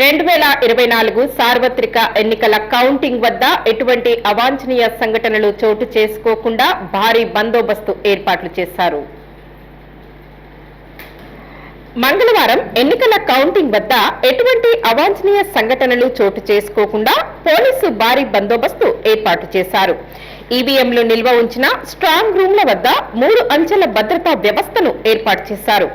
రెండు వేల ఇరవై నాలుగు సార్వత్రిక ఎన్నికల కౌంటింగ్ వద్ద ఎటువంటి అవాంఛనీయ సంఘటనలు చోటు చేసుకోకుండా భారీ బందోబస్తు ఏర్పాట్లు చేశారు. మంగళవారం ఎన్నికల కౌంటింగ్ వద్ద ఎటువంటి అవాంఛనీయ సంఘటనలు చోటు చేసుకోకుండా పోలీసు భారీ బందోబస్తు ఏర్పాటు చేశారు. ఈవీఎంలు నిల్వ ఉంచిన స్ట్రాంగ్ రూమ్ల వద్ద మూడు అంచెల భద్రతా వ్యవస్థను ఏర్పాటు చేశారు.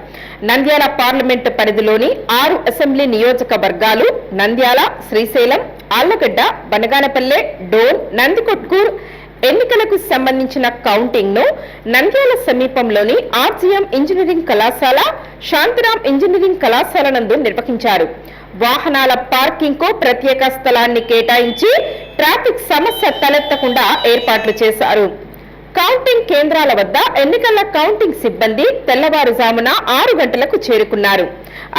నంద్యాల పార్లమెంటు పరిధిలోని ఆరు అసెంబ్లీ నియోజకవర్గాలు నంద్యాల శ్రీశైలం ఆళ్ళగడ్డ బనగానపల్లె డోన్ నందికొట్కూర్ ఎన్నికలకు సంబంధించిన కౌంటింగ్ను నంద్యాల సమీపంలోని ఆర్జీఎం ఇంజనీరింగ్ కళాశాల శాంతిరాం ఇంజనీరింగ్ కళాశాల నందు నిర్వహించారు. వాహనాల పార్కింగ్కు ప్రత్యేక స్థలాన్ని కేటాయించి ట్రాఫిక్ సమస్య తలెత్తకుండా ఏర్పాట్లు చేశారు. కౌంటింగ్ కేంద్రాల వద్ద ఎన్నికల కౌంటింగ్ సిబ్బంది తెల్లవారుజామున ఆరు గంటలకు చేరుకున్నారు.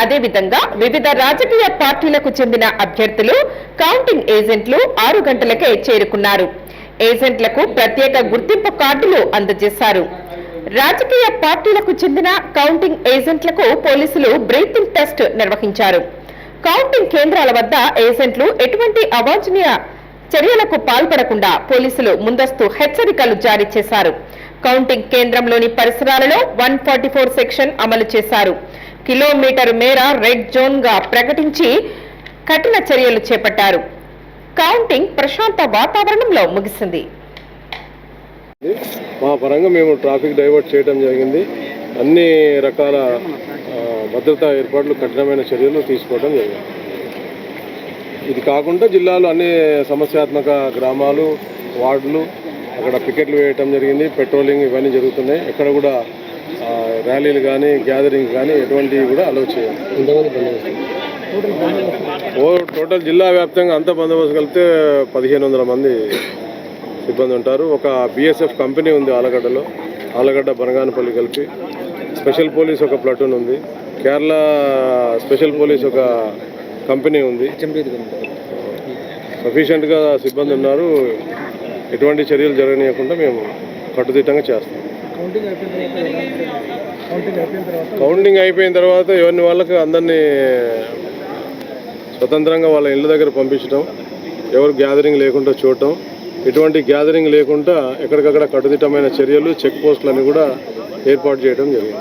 అదేవిధంగా వివిధ రాజకీయ పార్టీలకు చెందిన అభ్యర్థులు కౌంటింగ్ ఏజెంట్లు ఆరు గంటలకే చేరుకున్నారు. ఏజెంట్లకు ప్రత్యేక గుర్తింపు కార్డులు అందజేశారు. రాజకీయ పార్టీలకు చెందిన కౌంటింగ్ ఏజెంట్లకు పోలీసులు బ్రీతింగ్ టెస్ట్ నిర్వహించారు. కౌంటింగ్ కేంద్రాల వద్ద ఏజెంట్లు ఎటువంటి అవాంఛనీయ చర్యలకు పాల్పడకుండా పోలీసులు ముందస్తు హెచ్చరికలు జారీ చేశారు. కౌంటింగ్ కేంద్రంలోని పరిసరాలలో వన్ ఫార్టీ ఫోర్ సెక్షన్ అమలు చేశారు. కిలోమీటర్ మేర రెడ్ జోన్గా ప్రకటించి కఠిన చర్యలు చేపట్టారు. కౌంటింగ్ ప్రశాంత వాతావరణంలో ముగిసింది. మా పరంగా మేము ట్రాఫిక్ డైవర్ట్ చేయడం జరిగింది. అన్ని రకాల భద్రతా ఏర్పాట్లు కఠినమైన చర్యలు తీసుకోవడం జరిగింది. ఇది కాకుండా జిల్లాలో అన్ని సమస్యాత్మక గ్రామాలు వార్డులు అక్కడ పికెట్లు వేయటం జరిగింది పెట్రోలింగ్ ఇవన్నీ జరుగుతున్నాయి. ఎక్కడ కూడా ర్యాలీలు కానీ గ్యాదరింగ్ కానీ ఎటువంటివి కూడా అలౌ చేయాలి. ఓ టోటల్ జిల్లా వ్యాప్తంగా అంత బందోబస్తు కలిపితే పదిహేను వందల మంది సిబ్బంది ఉంటారు. ఒక బిఎస్ఎఫ్ కంపెనీ ఉంది ఆలగడ్డలో. ఆలగడ్డ బనగానపల్లి కలిపి. స్పెషల్ పోలీస్ ఒక ప్లటూన్ ఉంది. కేరళ స్పెషల్ పోలీస్ ఒక కంపెనీ ఉంది. సఫిషియెంట్గా సిబ్బంది ఉన్నారు. ఎటువంటి చర్యలు జరగనీయకుండా మేము కట్టుదిట్టంగా చేస్తాం. కౌంటింగ్ అయిపోయిన తర్వాత ఎవరిని వాళ్ళకి అందరినీ స్వతంత్రంగా వాళ్ళ ఇళ్ళ దగ్గర పంపించడం ఎవరు గ్యాదరింగ్ లేకుండా చూడటం ఎటువంటి గ్యాదరింగ్ లేకుండా ఎక్కడికక్కడ కట్టుదిట్టమైన చర్యలు చెక్ పోస్టులని కూడా ఏర్పాటు చేయడం జరిగింది.